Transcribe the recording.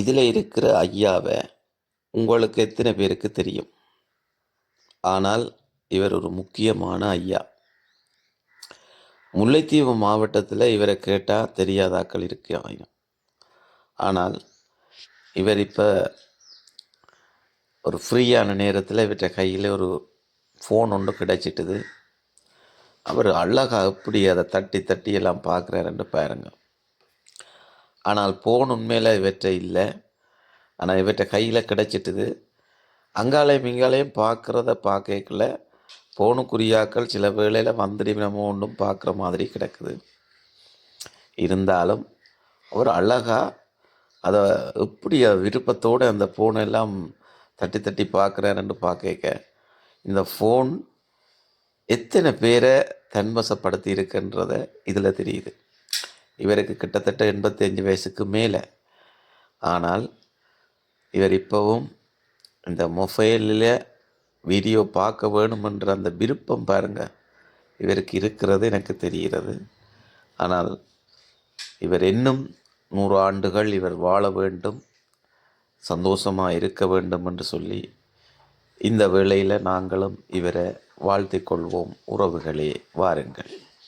இதில் இருக்கிற ஐயாவை உங்களுக்கு எத்தனை பேருக்கு தெரியும்? ஆனால் இவர் ஒரு முக்கியமான ஐயா. முல்லைத்தீவு மாவட்டத்தில் இவரை கேட்டால் தெரியாதாக்கள் இருக்காங்க ஆனால் இவர் இப்போ ஒரு ஃப்ரீயான நேரத்தில் இவற்ற கையில் ஒரு ஃபோன் ஒன்று கிடைச்சிட்டுது. அவர் அழகா அப்படி அதை தட்டி தட்டி எல்லாம் பார்க்குறாருன்னு பாருங்கள் ஆனால் ஃபோன் உண்மையில் இவற்றை இல்லை. ஆனால் இவற்றை கையில் கிடைச்சிட்டுது. அங்காலையும் இங்காலையும் பார்க்குறத பார்க்கல ஃபோனுக்குரியாக்கள் சில வேளையில் வந்துடி நம்ம ஒன்றும் பார்க்குற மாதிரி கிடக்குது. இருந்தாலும் ஒரு அழகாக அதை எப்படி விருப்பத்தோடு அந்த ஃபோனெல்லாம் தட்டி தட்டி பார்க்குறேன்னு பார்க்க இந்த ஃபோன் எத்தனை பேரை தன்வசப்படுத்தி இருக்குன்றத இதில் தெரியுது. இவருக்கு கிட்டத்தட்ட எண்பத்தஞ்சு வயசுக்கு மேலே. ஆனால் இவர் இப்போவும் இந்த மொபைலில் வீடியோ பார்க்க வேணுமென்ற அந்த விருப்பம் பாருங்கள் இவருக்கு இருக்கிறது எனக்கு தெரிகிறது. ஆனால் இவர் இன்னும் நூறு ஆண்டுகள் இவர் வாழ வேண்டும் சந்தோஷமாக இருக்க வேண்டும் என்று சொல்லி இந்த வேளையில் நாங்களும் இவரை வாழ்த்திக் கொள்வோம். உறவுகளே வாருங்கள்.